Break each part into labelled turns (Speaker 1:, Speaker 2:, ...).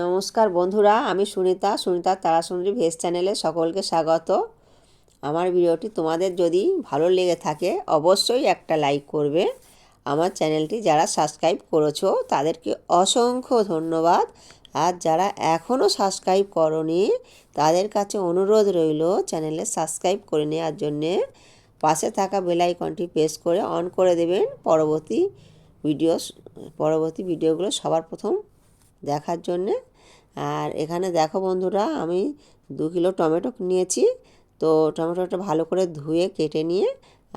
Speaker 1: নমস্কার বন্ধুরা, আমি সুনিতা সুনিতা তারাসুন্দরী ভেজ চ্যানেলে সকলকে স্বাগত। আমার ভিডিওটি তোমাদের যদি ভালো লেগে থাকে, অবশ্যই একটা লাইক করবে। আমার চ্যানেলটি যারা সাবস্ক্রাইব করেছ, তাদেরকে অসংখ্য ধন্যবাদ। আর যারা এখনও সাবস্ক্রাইব করনি, তাদের কাছে অনুরোধ রইল চ্যানেলে সাবস্ক্রাইব করে নেওয়ার জন্যে। পাশে থাকা বেল আইকনটি প্রেস করে অন করে দেবেন। পরবর্তী ভিডিও পরবর্তী ভিডিওগুলো সবার প্রথম দেখার জন্যে। আর এখানে দেখো বন্ধুরা, আমি দু কিলো টমেটো নিয়েছি। তো টমেটোটা ভালো করে ধুয়ে, কেটে নিয়ে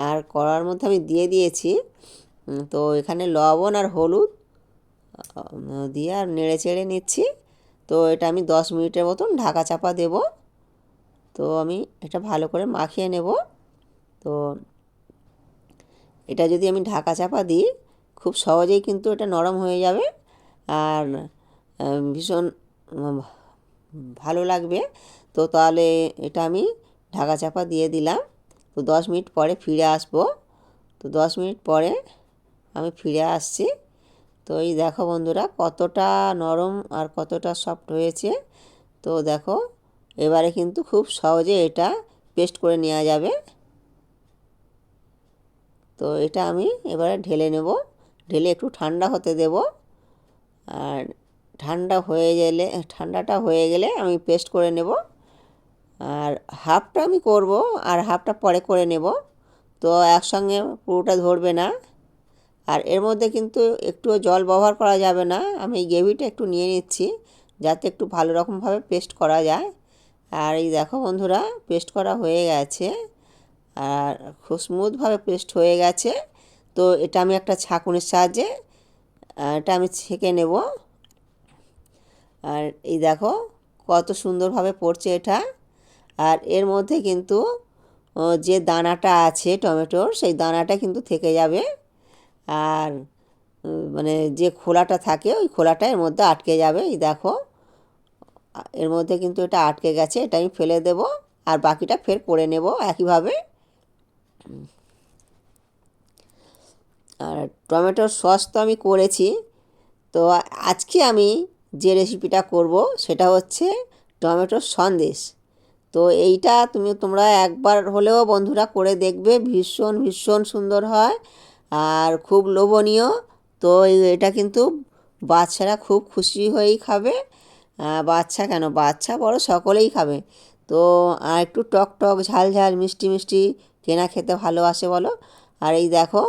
Speaker 1: আর কড়ার মধ্যে আমি দিয়ে দিয়েছি। তো এখানে লবণ আর হলুদ দিয়ে আর নেড়ে চেড়ে নিচ্ছি। তো এটা আমি দশ মিনিটের মতন ঢাকা চাপা দেব। তো আমি এটা ভালো করে মাখিয়ে নেব। তো এটা যদি আমি ঢাকা চাপা দিই, খুব সহজেই কিন্তু এটা নরম হয়ে যাবে। আর ভীষণ ভালো লাগবে। তো তাহলে এটা আমি ঢাকা চাপা দিয়ে দিলাম। তো দশ মিনিট পরে ফিরে আসব। তো দশ মিনিট পরে আমি ফিরে আসছি। তো এই দেখো বন্ধুরা, কতটা নরম আর কতটা সফট হয়েছে। তো দেখো, এবারে কিন্তু খুব সহজে এটা পেস্ট করে নেওয়া যাবে। তো এটা আমি এবারে ঢেলে নেব। ঢেলে একটু ঠান্ডা হতে দেব। আর ঠান্ডা হয়ে গেলে, ঠান্ডাটা হয়ে গেলে আমি পেস্ট করে নেব। আর হাফটা আমি করব আর হাফটা পরে করে নেব। তো একসঙ্গে পুরোটা ধরবে না। আর এর মধ্যে কিন্তু একটুও জল ব্যবহার করা যাবে না। আমি গ্রেভিটা একটু নিয়ে নিচ্ছি যাতে একটু ভালো রকমভাবে পেস্ট করা যায়। আর এই দেখো বন্ধুরা, পেস্ট করা হয়ে গেছে। আর খুব স্মুথভাবে পেস্ট হয়ে গেছে। তো এটা আমি একটা ছাঁকুনির সাহায্যে এটা আমি ছেঁকে নেব। আর এই দেখো, কত সুন্দরভাবে পড়ছে এটা। আর এর মধ্যে কিন্তু যে দানাটা আছে টমেটোর, সেই দানাটা কিন্তু থেকে যাবে। আর মানে যে খোলাটা থাকে, ওই খোলাটা এর মধ্যে আটকে যাবে। এই দেখো এর মধ্যে কিন্তু এটা আটকে গেছে, এটা আমি ফেলে দেব আর বাকিটা ফের করে নেব একইভাবে। আর টমেটোর সস তো আমি করেছি, তো আজকে আমি যে রেসিপিটা করব সেটা হচ্ছে টমেটোর সন্দেশ। তো এইটা তুমি, তোমরা একবার হলেও বন্ধুরা করে দেখবে, ভীষণ ভীষণ সুন্দর হয় আর খুব লোভনীয়। তো এটা কিন্তু বাচ্চারা খুব খুশি হয়েই খাবে। বাচ্চা কেন? বাচ্চা বড় সকলেই খাবে। তো আর একটু টক টক, ঝাল ঝাল, মিষ্টি মিষ্টি কেনা খেতে ভালোবাসে বলো। আর এই দেখো,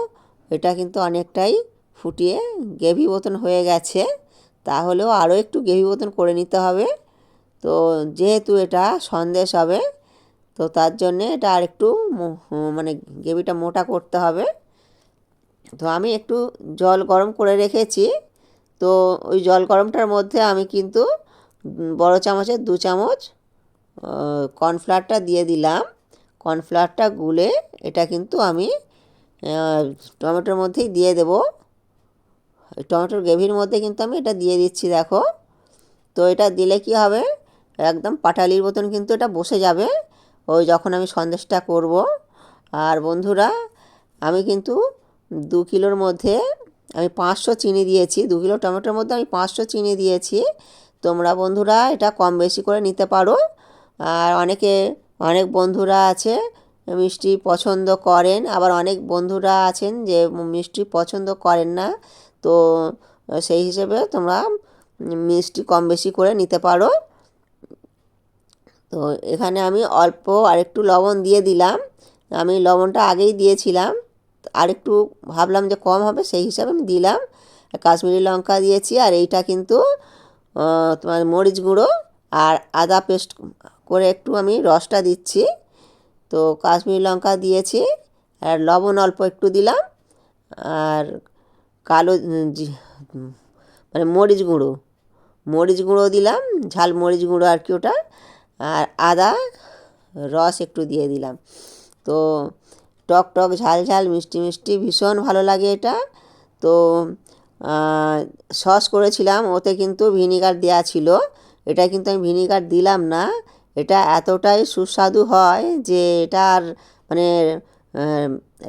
Speaker 1: এটা কিন্তু অনেকটাই ফুটিয়ে গ্রেভি মতন হয়ে গেছে। তাহলেও আরও একটু গ্রেভি মতন করে নিতে হবে। তো যেহেতু এটা সন্দেশ হবে, তো তার জন্যে এটা আর একটু মানে গ্রেভিটা মোটা করতে হবে। তো আমি একটু জল গরম করে রেখেছি। তো ওই জল গরমটার মধ্যে আমি কিন্তু বড় চামচের দু চামচ কর্নফ্লাওয়ারটা দিয়ে দিলাম। কর্নফ্লাওয়ারটা গুলে এটা কিন্তু আমি টমেটোর মধ্যেই দিয়ে দেব। টমেটোর গ্রেভির মধ্যে কিন্তু আমি এটা দিয়ে দিচ্ছি, দেখো। তো এটা দিলে কি হবে? একদম পাটালির মতন কিন্তু এটা বসে যাবে ওই যখন আমি সন্দেশটা করব। আর বন্ধুরা, আমি কিন্তু দু কিলোর মধ্যে আমি পাঁচশো চিনি দিয়েছি, দু কিলো টমেটোর মধ্যে আমি পাঁচশো চিনি দিয়েছি। তোমরা বন্ধুরা এটা কম বেশি করে নিতে পারো। আর অনেকে, অনেক বন্ধুরা আছে, মিষ্টি পছন্দ করেন, আবার অনেক বন্ধুরা আছেন যে মিষ্টি পছন্দ করেন না। তো সেই হিসেবে তোমরা মিষ্টি কম বেশি করে নিতে পারো। তো এখানে আমি অল্প আরেকটু লবণ দিয়ে দিলাম। আমি লবণটা আগেই দিয়েছিলাম। আরেকটু ভাবলাম যে কম হবে, সেই হিসাবে আমি দিলাম। কাশ্মীরি লঙ্কা দিয়েছি আর এইটা কিন্তু তোমার মরিচ গুঁড়ো আর আদা পেস্ট করে একটু আমি রসটা দিচ্ছি। তো কাশ্মীরি লঙ্কা দিয়েছি আর লবণ অল্প একটু দিলাম। আর কালো মানে মরিচ গুঁড়ো। মরিচ গুঁড়ো দিলাম, ঝাল মরিচ গুঁড়ো আর কি ওটা, আর আদা, রস একটু দিয়ে দিলাম। তো টক টক, ঝাল ঝাল, মিষ্টি মিষ্টি, ভীষণ ভালো লাগে এটা। তো সস করেছিলাম, ওতে কিন্তু ভিনিগার দেওয়া ছিল। এটা কিন্তু আমি ভিনিগার দিলাম না। এটা এতটাই সুস্বাদু হয় যে এটা আর মানে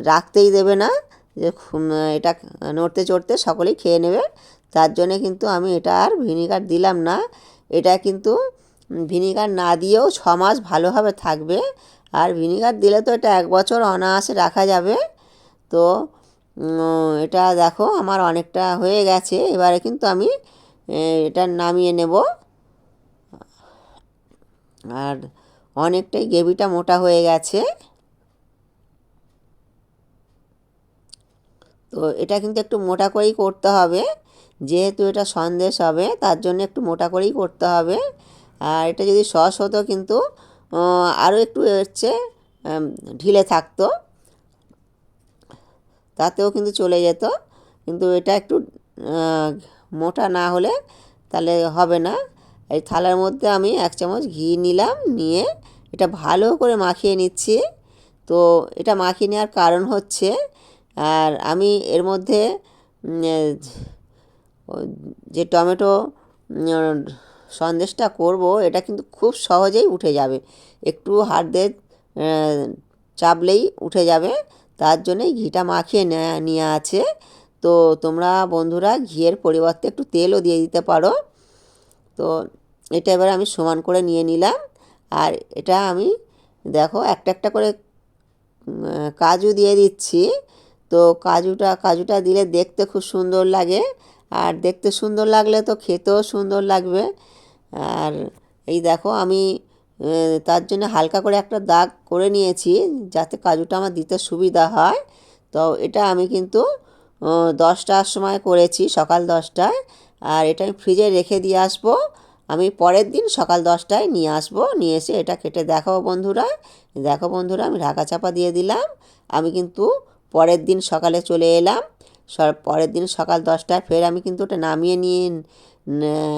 Speaker 1: রাখতেই দেবে না। যে এটা নড়তে চড়তে সকলেই খেয়ে নেবে। তার জন্যে কিন্তু আমি এটা আর ভিনিগার দিলাম না। এটা কিন্তু ভিনিগার না দিয়েও ছ মাস ভালোভাবে থাকবে। আর ভিনিগার দিলে তো এটা এক বছর অনায়াসে রাখা যাবে। তো এটা দেখো আমার অনেকটা হয়ে গেছে। এবারে কিন্তু আমি এটা নামিয়ে নেব। আর অনেকটাই গ্রেভিটা মোটা হয়ে গেছে। তো এটা কিন্তু একটু মোটা করেই করতে হবে। যেহেতু এটা সন্দেশ হবে, তার জন্য একটু মোটা করেই করতে হবে। আর এটা যদি সস হতো কিন্তু আরও একটু হচ্ছে ঢিলে থাকতো। তাতেও কিন্তু চলে যেত। কিন্তু এটা একটু মোটা না হলে তাহলে হবে না। এই থালার মধ্যে আমি এক চামচ ঘি নিলাম, নিয়ে এটা ভালো করে মাখিয়ে নিচ্ছি। তো এটা মাখিয়ে নেওয়ার কারণ হচ্ছে আর আমি এর মধ্যে যে টমেটো সন্দেশটা করব, এটা কিন্তু খুব সহজেই উঠে যাবে। একটু হাত দিয়ে চাপলেই উঠে যাবে। তার জন্যই ঘিটা মাখিয়ে নেয়া আছে। তো তোমরা বন্ধুরা ঘিয়ের পরিবর্তে একটু তেলও দিয়ে দিতে পারো। তো এটা এবার আমি সমান করে নিয়ে নিলাম। আর এটা আমি, দেখো একটা একটা করে কাজু দিয়ে দিচ্ছি। তো কাজুটা কাজুটা দিলে দেখতে খুব সুন্দর লাগে। আর দেখতে সুন্দর লাগলে তো খেতেও সুন্দর লাগবে। আর এই দেখো আমি তার জন্য হালকা করে একটা দাগ করে নিয়েছি যাতে কাজুটা আমার দিতে সুবিধা হয়। তো এটা আমি কিন্তু দশটার সময় করেছি, সকাল দশটায়। আর এটা আমি ফ্রিজে রেখে দিয়ে আসব। আমি পরের দিন সকাল দশটায় নিয়ে আসব, নিয়ে এসে এটা কেটে দেখাবো বন্ধুরা। দেখো বন্ধুরা আমি ঢাকা চাপা দিয়ে দিলাম। আমি কিন্তু পরের দিন সকালে চলে এলাম। পরের দিন সকাল দশটায় ফের আমি কিন্তু ওটা নামিয়ে নিয়ে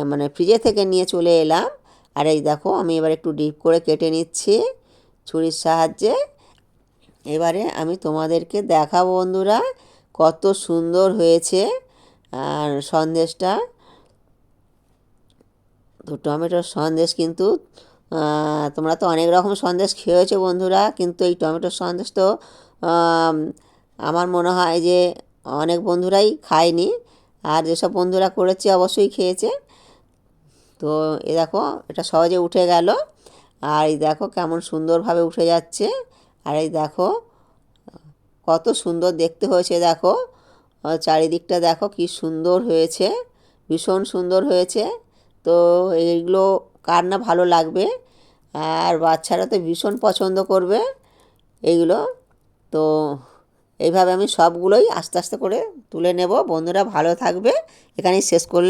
Speaker 1: মানে ফ্রিজে থেকে নিয়ে চলে এলাম। আর এই দেখো, আমি এবার একটু ডিপ করে কেটে নিচ্ছি ছুরির সাহায্যে। এবারে আমি তোমাদেরকে দেখাবো বন্ধুরা, কত সুন্দর হয়েছে। আর সন্দেশটা তো টমেটোর সন্দেশ কিন্তু তোমরা তো অনেক রকম সন্দেশ খেয়েছো বন্ধুরা, কিন্তু এই টমেটোর সন্দেশ তো আমার মনে হয় যে অনেক বন্ধুরাই খায়নি। আর যেসব বন্ধুরা করেছে অবশ্যই খেয়েছে। তো এ দেখো, এটা সহজে উঠে গেল। আর এই দেখো কেমন সুন্দরভাবে উঠে যাচ্ছে। আর এই দেখো, কত সুন্দর দেখতে হয়েছে দেখো। চারিদিকটা দেখো কি সুন্দর হয়েছে, ভীষণ সুন্দর হয়েছে। তো এইগুলো কার না ভালো লাগবে? আর বাচ্চারা তো ভীষণ পছন্দ করবে এইগুলো। তো এইভাবে আমি সবগুলোই আস্তে আস্তে করে তুলে নেব। বন্ধুরা ভালো থাকবে। এখানেই শেষ করলাম।